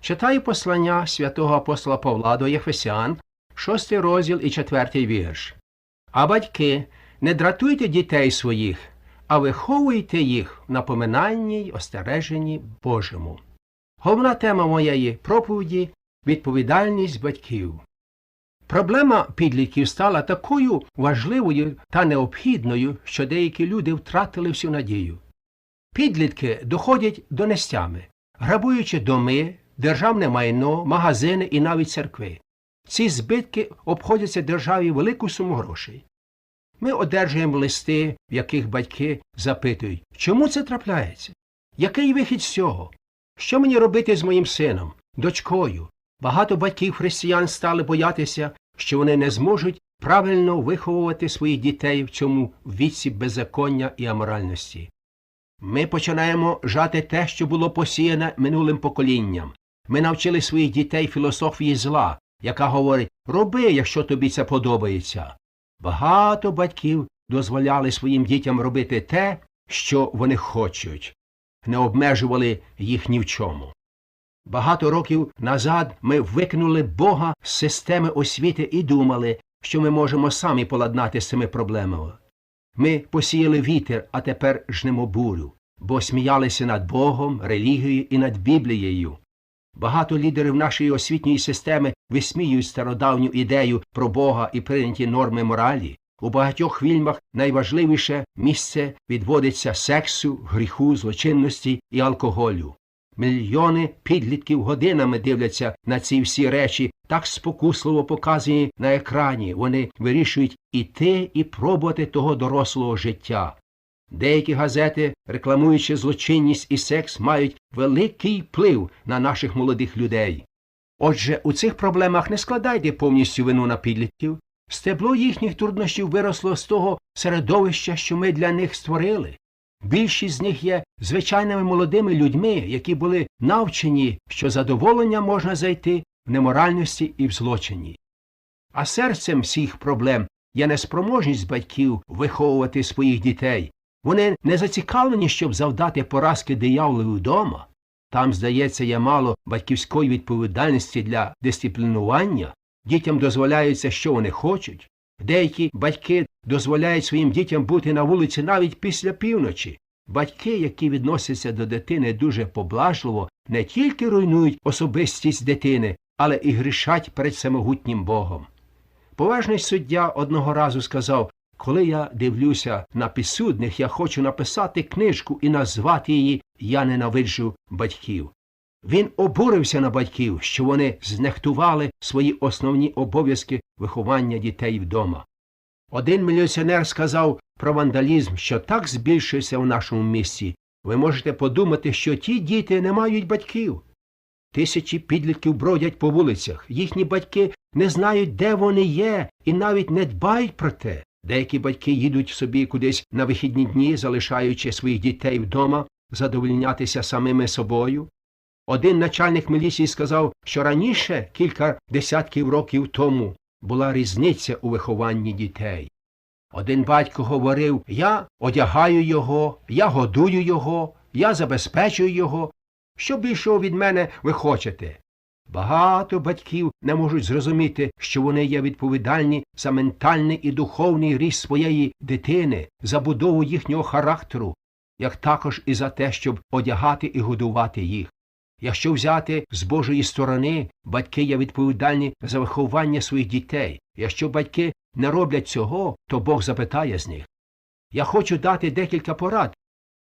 Читаю послання святого апостола Павла до Єфесян, шостий розділ і четвертий вірш. А батьки, не дратуйте дітей своїх, а виховуйте їх в напоминанні й остереженні Божому. Головна тема моєї проповіді відповідальність батьків. Проблема підлітків стала такою важливою та необхідною, що деякі люди втратили всю надію. Підлітки доходять до нестями, грабуючи доми, державне майно, магазини і навіть церкви. Ці збитки обходяться державі велику суму грошей. Ми одержуємо листи, в яких батьки запитують, чому це трапляється? Який вихід з цього? Що мені робити з моїм сином, дочкою? Багато батьків християн стали боятися, що вони не зможуть правильно виховувати своїх дітей в цьому віці беззаконня і аморальності. Ми починаємо жати те, що було посіяне минулим поколінням. Ми навчили своїх дітей філософії зла, яка говорить роби, якщо тобі це подобається. Багато батьків дозволяли своїм дітям робити те, що вони хочуть, не обмежували їх ні в чому. Багато років назад ми викинули Бога з системи освіти і думали, що ми можемо самі поладнати з цими проблемами. Ми посіяли вітер, а тепер жнемо бурю, бо сміялися над Богом, релігією і над Біблією. Багато лідерів нашої освітньої системи висміюють стародавню ідею про Бога і прийняті норми моралі. У багатьох фільмах найважливіше місце відводиться сексу, гріху, злочинності і алкоголю. Мільйони підлітків годинами дивляться на ці всі речі, так спокусливо показані на екрані. Вони вирішують іти і пробувати того дорослого життя. Деякі газети, рекламуючи злочинність і секс, мають великий вплив на наших молодих людей. Отже, у цих проблемах не складайте повністю вину на підлітків. Стебло їхніх труднощів виросло з того середовища, що ми для них створили. Більшість з них є звичайними молодими людьми, які були навчені, що задоволення можна зайти в неморальності і в злочині. А серцем всіх проблем є неспроможність батьків виховувати своїх дітей. Вони не зацікавлені, щоб завдати поразки дияволу вдома. Там, здається, є мало батьківської відповідальності для дисциплінування, дітям дозволяється, що вони хочуть. Деякі батьки дозволяють своїм дітям бути на вулиці навіть після півночі. Батьки, які відносяться до дитини дуже поблажливо, не тільки руйнують особистість дитини, але і грішать перед самогутнім Богом. Поважний суддя одного разу сказав коли я дивлюся на підсудних, я хочу написати книжку і назвати її Я ненавиджу батьків. Він обурився на батьків, що вони знехтували свої основні обов'язки виховання дітей вдома. Один міліціонер сказав про вандалізм, що так збільшився в нашому місті. Ви можете подумати, що ті діти не мають батьків. Тисячі підлітків бродять по вулицях, їхні батьки не знають, де вони є, і навіть не дбають про те. Деякі батьки їдуть собі кудись на вихідні дні, залишаючи своїх дітей вдома, задовольнятися самими собою. Один начальник міліції сказав, що раніше, кілька десятків років тому, була різниця у вихованні дітей. Один батько говорив Я одягаю його, я годую його, я забезпечую його. Що більшого від мене ви хочете? Багато батьків не можуть зрозуміти, що вони є відповідальні за ментальний і духовний ріст своєї дитини, за будову їхнього характеру, як також і за те, щоб одягати і годувати їх. Якщо взяти з Божої сторони, батьки є відповідальні за виховання своїх дітей. Якщо батьки не роблять цього, то Бог запитає з них. Я хочу дати декілька порад.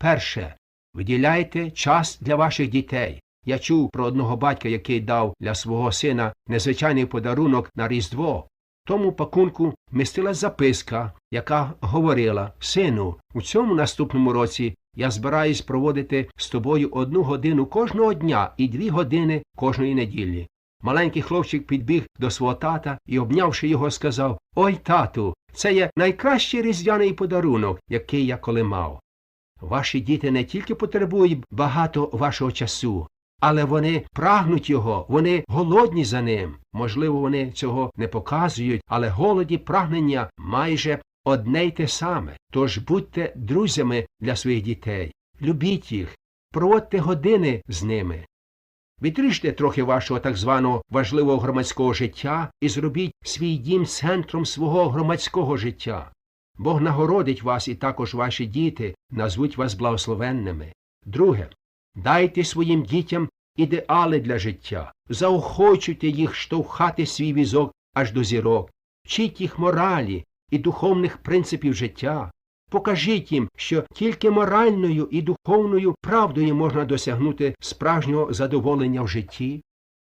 Перше, виділяйте час для ваших дітей. Я чув про одного батька, який дав для свого сина незвичайний подарунок на Різдво. Тому пакунку містила записка, яка говорила Сину, у цьому наступному році я збираюсь проводити з тобою одну годину кожного дня і дві години кожної неділі. Маленький хлопчик підбіг до свого тата і, обнявши його, сказав Ой, тату, це є найкращий різдвяний подарунок, який я коли мав. Ваші діти не тільки потребують багато вашого часу, але вони прагнуть його, вони голодні за ним. Можливо, вони цього не показують, але голоді прагнення майже одне й те саме. Тож будьте друзями для своїх дітей, любіть їх, проводьте години з ними. Відріжте трохи вашого так званого важливого громадського життя і зробіть свій дім центром свого громадського життя. Бог нагородить вас і також ваші діти назвуть вас благословенними. Друге, дайте своїм дітям ідеали для життя, заохочуйте їх штовхати свій візок аж до зірок, вчіть їх моралі і духовних принципів життя. Покажіть їм, що тільки моральною і духовною правдою можна досягнути справжнього задоволення в житті.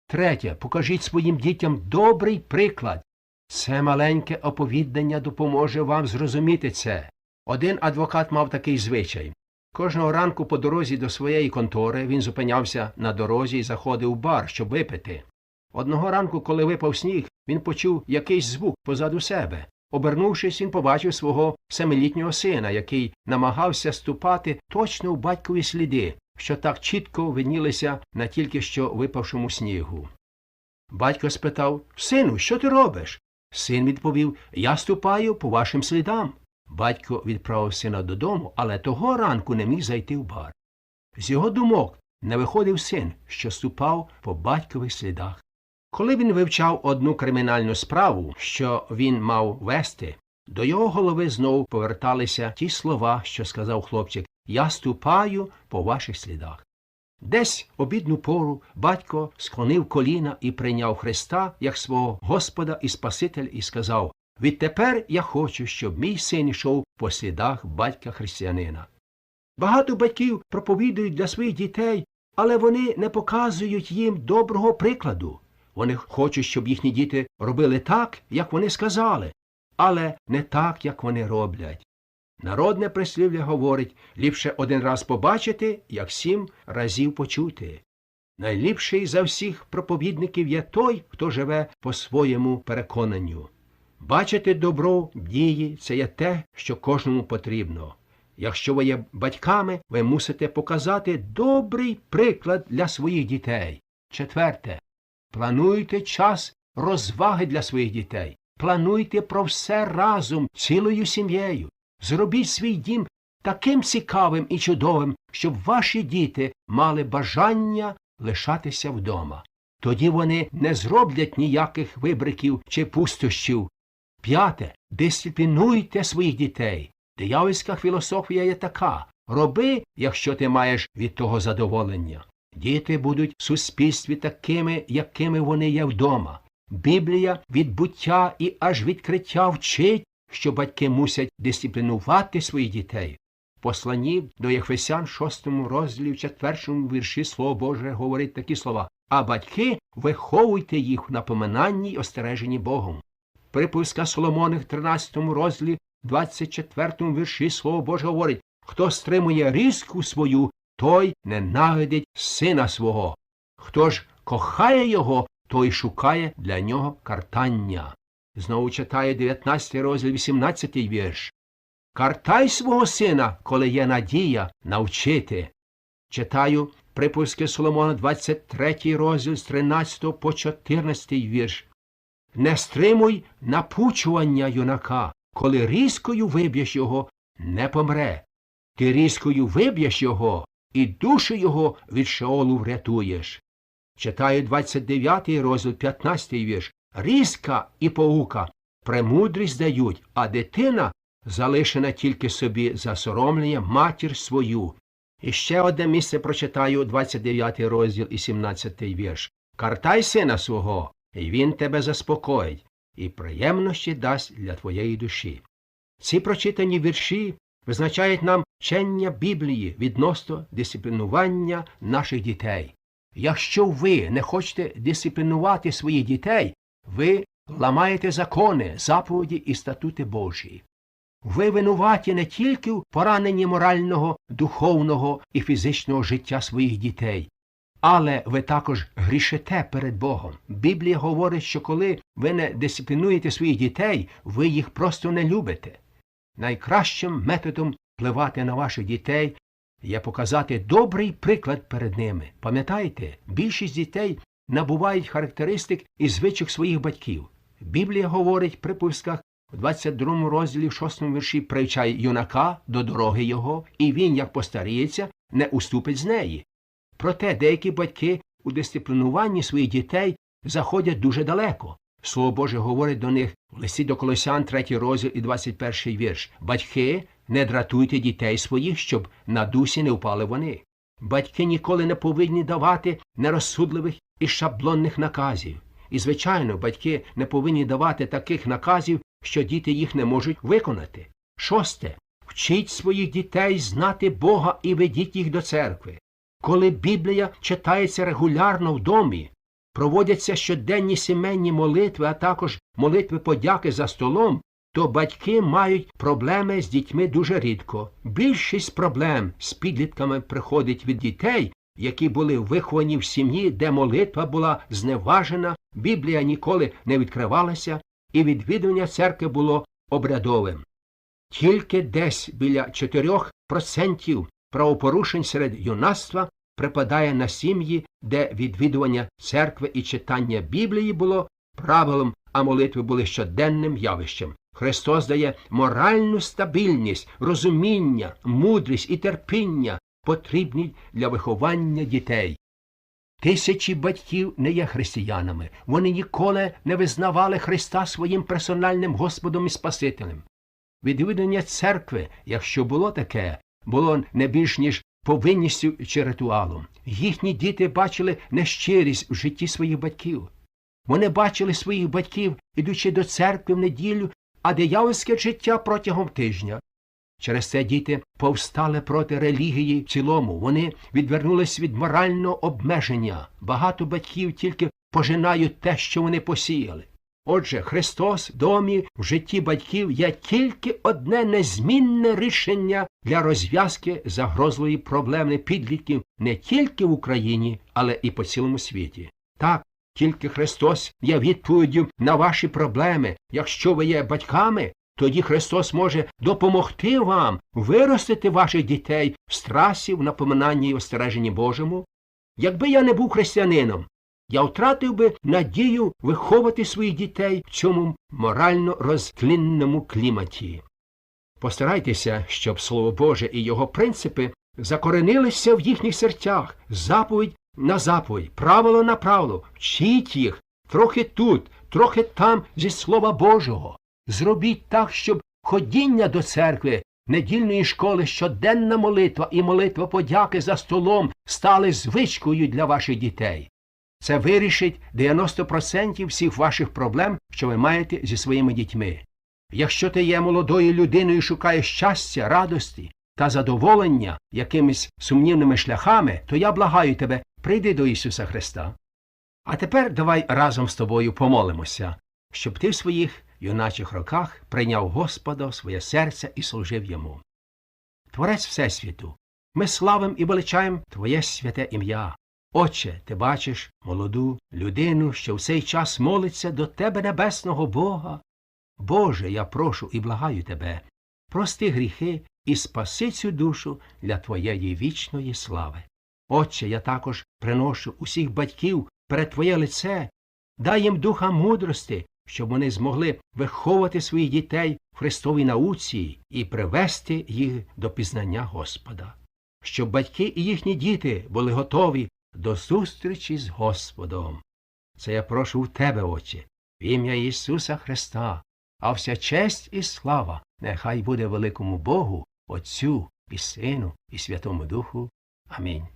Третє, покажіть своїм дітям добрий приклад. Це маленьке оповідання допоможе вам зрозуміти це. Один адвокат мав такий звичай. Кожного ранку по дорозі до своєї контори він зупинявся на дорозі і заходив у бар, щоб випити. Одного ранку, коли випав сніг, він почув якийсь звук позаду себе. Обернувшись, він побачив свого семилітнього сина, який намагався ступати точно у батькові сліди, що так чітко виднілися на тільки що випавшому снігу. Батько спитав Сину, що ти робиш? Син відповів Я ступаю по вашим слідам. Батько відправив сина додому, але того ранку не міг зайти в бар. З його думок не виходив син, що ступав по батькових слідах. Коли він вивчав одну кримінальну справу, що він мав вести, до його голови знову поверталися ті слова, що сказав хлопчик Я ступаю по ваших слідах. Десь обідну пору батько склонив коліна і прийняв Христа як свого Господа і Спасителя і сказав Відтепер я хочу, щоб мій син йшов по слідах батька християнина. Багато батьків проповідують для своїх дітей, але вони не показують їм доброго прикладу. Вони хочуть, щоб їхні діти робили так, як вони сказали, але не так, як вони роблять. Народне прислів'я говорить ліпше один раз побачити, як сім разів почути. Найліпший за всіх проповідників є той, хто живе по своєму переконанню. Бачити добро дії це є те, що кожному потрібно. Якщо ви є батьками, ви мусите показати добрий приклад для своїх дітей. Четверте. Плануйте час розваги для своїх дітей. Плануйте про все разом, цілою сім'єю. Зробіть свій дім таким цікавим і чудовим, щоб ваші діти мали бажання лишатися вдома. Тоді вони не зроблять ніяких вибриків чи пустощів. П'яте. Дисциплінуйте своїх дітей. Диявольська філософія є така роби, якщо ти маєш від того задоволення. Діти будуть в суспільстві такими, якими вони є вдома. Біблія від буття і аж відкриття вчить, що батьки мусять дисциплінувати своїх дітей. В посланні до Єфесян, 6 розділі, в 4 вірші Слово Боже говорить такі слова А батьки виховуйте їх в напоминанні й остереженні Богом. Припуска Соломоних, 13 розділі, 24 вірші Слово Боже говорить Хто стримує різку свою, той ненавидить сина свого. Хто ж кохає його, той шукає для нього картання. Знову читає 19 розділ, 18 вірш. Картай свого сина, коли є надія навчити. Читаю припуски Соломона, 23 розділ з 13 по 14 вірш. Не стримуй напучування юнака, коли різкою виб'єш його, не помре. Ти різкою виб'єш його, і душу його від Шеолу врятуєш. Читаю 29 розділ 15 вірш. Різка і паука премудрість дають, а дитина залишена тільки собі засоромлення матір свою. І ще одне місце прочитаю 29 розділ і 17 вірш. Картай сина свого, і він тебе заспокоїть, і приємності дасть для твоєї душі. Ці прочитані вірші визначають нам вчення Біблії відносно дисциплінування наших дітей. Якщо ви не хочете дисциплінувати своїх дітей, ви ламаєте закони, заповіді і статути Божі. Ви винуваті не тільки в пораненні морального, духовного і фізичного життя своїх дітей, але ви також грішите перед Богом. Біблія говорить, що коли ви не дисциплінуєте своїх дітей, ви їх просто не любите. Найкращим методом впливати на ваших дітей є показати добрий приклад перед ними. Пам'ятаєте, більшість дітей набувають характеристик і звичок своїх батьків. Біблія говорить в припусках у 22 розділі в 6 вірші привчай юнака до дороги його, і він, як постаріється, не уступить з неї. Проте деякі батьки у дисциплінуванні своїх дітей заходять дуже далеко. Слово Боже говорить до них в листі до Колосян, 3 розділ і 21 вірш. Батьки, не дратуйте дітей своїх, щоб на дусі не впали вони. Батьки ніколи не повинні давати нерозсудливих і шаблонних наказів. І, звичайно, батьки не повинні давати таких наказів, що діти їх не можуть виконати. Шосте. Вчіть своїх дітей знати Бога і ведіть їх до церкви. Коли Біблія читається регулярно в домі, проводяться щоденні сімейні молитви, а також молитви подяки за столом, то батьки мають проблеми з дітьми дуже рідко. Більшість проблем з підлітками приходить від дітей, які були виховані в сім'ї, де молитва була зневажена, Біблія ніколи не відкривалася, і відвідування церкви було обрядовим. Тільки десь біля 4% правопорушень серед юнацтва припадає на сім'ї, де відвідування церкви і читання Біблії було правилом, а молитви були щоденним явищем. Христос дає моральну стабільність, розуміння, мудрість і терпіння, потрібні для виховання дітей. Тисячі батьків не є християнами. Вони ніколи не визнавали Христа своїм персональним Господом і Спасителем. Відвідання церкви, якщо було таке, було не більш ніж повинністю чи ритуалом. Їхні діти бачили нещирість у житті своїх батьків. Вони бачили своїх батьків, ідучи до церкви в неділю, а диявольське життя протягом тижня. Через це діти повстали проти релігії в цілому. Вони відвернулись від морального обмеження. Багато батьків тільки пожинають те, що вони посіяли. Отже, Христос в домі в житті батьків є тільки одне незмінне рішення для розв'язки загрозливої проблеми підлітків не тільки в Україні, але і по цілому світі. Так, тільки Христос є відповіддю на ваші проблеми. Якщо ви є батьками, тоді Христос може допомогти вам виростити ваших дітей в страсі, в напоминанні і остереженні Божому. Якби я не був християнином, я втратив би надію виховати своїх дітей в цьому морально розтлінному кліматі. Постарайтеся, щоб Слово Боже і його принципи закоренилися в їхніх серцях, заповідь на заповідь, правило на правило, вчіть їх трохи тут, трохи там зі Слова Божого. Зробіть так, щоб ходіння до церкви, недільної школи, щоденна молитва і молитва подяки за столом стали звичкою для ваших дітей. Це вирішить 90% всіх ваших проблем, що ви маєте зі своїми дітьми. Якщо ти є молодою людиною і шукаєш щастя, радості та задоволення якимись сумнівними шляхами, то я благаю тебе, прийди до Ісуса Христа. А тепер давай разом з тобою помолимося, щоб ти в своїх юначих роках прийняв Господа в своє серце і служив йому. Творець Всесвіту, ми славим і величаємо Твоє святе ім'я. Отче, ти бачиш молоду людину, що в цей час молиться до Тебе небесного Бога. Боже, я прошу і благаю Тебе, прости гріхи і спаси цю душу для Твоєї вічної слави. Отче, я також приношу усіх батьків перед Твоє лице, дай їм духа мудрости, щоб вони змогли виховувати своїх дітей в Христовій науці і привести їх до пізнання Господа, щоб батьки і їхні діти були готові до зустрічі з Господом. Це я прошу в Тебе, Отче, в ім'я Ісуса Христа, а вся честь і слава нехай буде великому Богу, Отцю і Сину, і Святому Духу. Амінь.